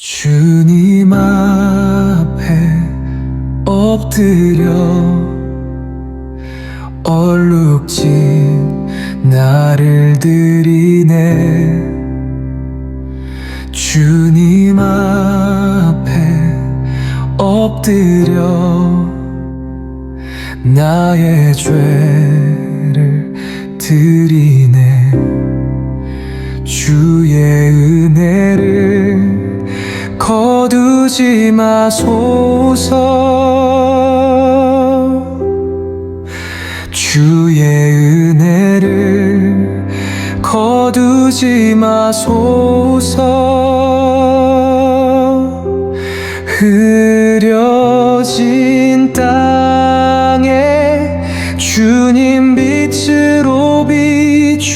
주님 앞에 엎드려 얼룩진 나를 드리네. 주님 앞에 엎드려 나의 죄를 드리네. 주의 거두지 마소서. 주의 은혜를 거두지 마소서. 흐려진 땅에 주님 빛으로 비추소서.